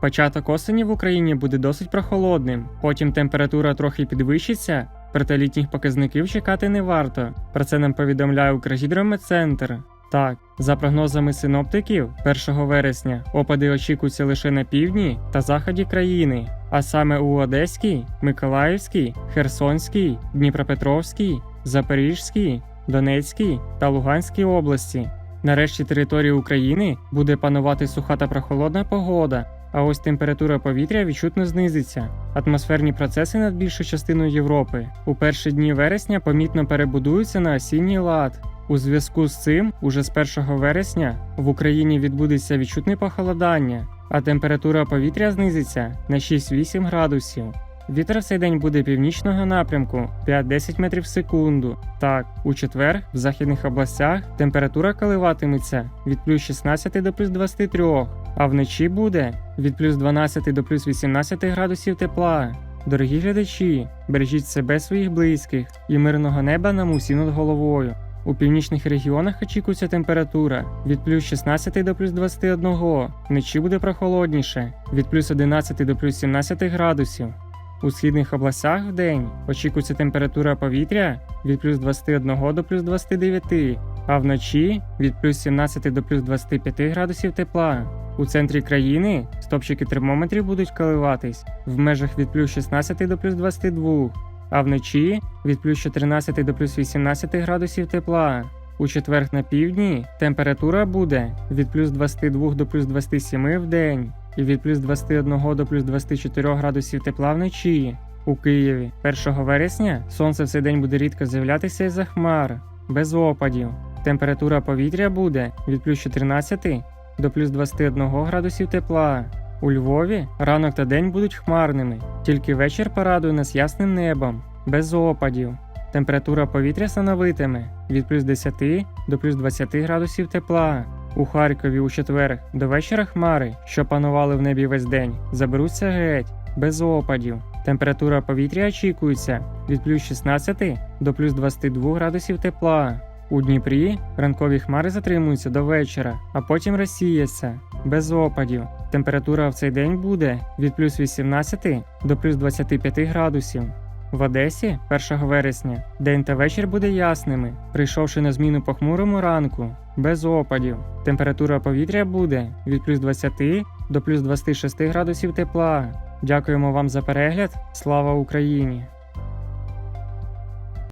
Початок осені в Україні буде досить прохолодним, потім температура трохи підвищиться, проте літніх показників чекати не варто. Про це нам повідомляє Укргідрометцентр. Так, за прогнозами синоптиків, 1 вересня опади очікуються лише на півдні та заході країни, а саме у Одеській, Миколаївській, Херсонській, Дніпропетровській, Запорізькій, Донецькій та Луганській області. Нарешті території України буде панувати суха та прохолодна погода, а ось температура повітря відчутно знизиться. Атмосферні процеси над більшою частиною Європи у перші дні вересня помітно перебудуються на осінній лад. У зв'язку з цим, уже з 1 вересня в Україні відбудеться відчутне похолодання, а температура повітря знизиться на 6-8 градусів. Вітер в цей день буде північного напрямку 5-10 метрів в секунду. Так, у четвер в західних областях температура коливатиметься від плюс 16 до плюс 23, а вночі буде від плюс 12 до плюс 18 градусів тепла. Дорогі глядачі, бережіть себе своїх близьких і мирного неба нам усі над головою. У північних регіонах очікується температура від плюс 16 до плюс 21, вночі буде прохолодніше від плюс 11 до плюс 17 градусів. У східних областях в день очікується температура повітря від плюс 21 до плюс 29, а вночі від плюс 17 до плюс 25 градусів тепла. У центрі країни стопчики термометрів будуть коливатись в межах від плюс 16 до плюс 22, а вночі від плюс 14 до плюс 18 градусів тепла. У четверг на півдні температура буде від плюс 22 до плюс 27 в день і від плюс 21 до плюс 24 градусів тепла вночі. У Києві 1 вересня сонце в цей день буде рідко з'являтися із-за хмар, без опадів. Температура повітря буде від плюс 14 до плюс 21 градусів тепла. У Львові ранок та день будуть хмарними, тільки вечір порадує нас ясним небом, без опадів. Температура повітря становитиме від плюс 10 до плюс 20 градусів тепла. У Харкові у четвер до вечора хмари, що панували в небі весь день, заберуться геть, без опадів. Температура повітря очікується від плюс 16 до плюс 22 градусів тепла. У Дніпрі ранкові хмари затримуються до вечора, а потім розсіяться, без опадів. Температура в цей день буде від плюс 18 до плюс 25 градусів. В Одесі 1 вересня день та вечір буде ясними, прийшовши на зміну похмурому ранку, без опадів. Температура повітря буде від плюс 20 до плюс 26 градусів тепла. Дякуємо вам за перегляд. Слава Україні!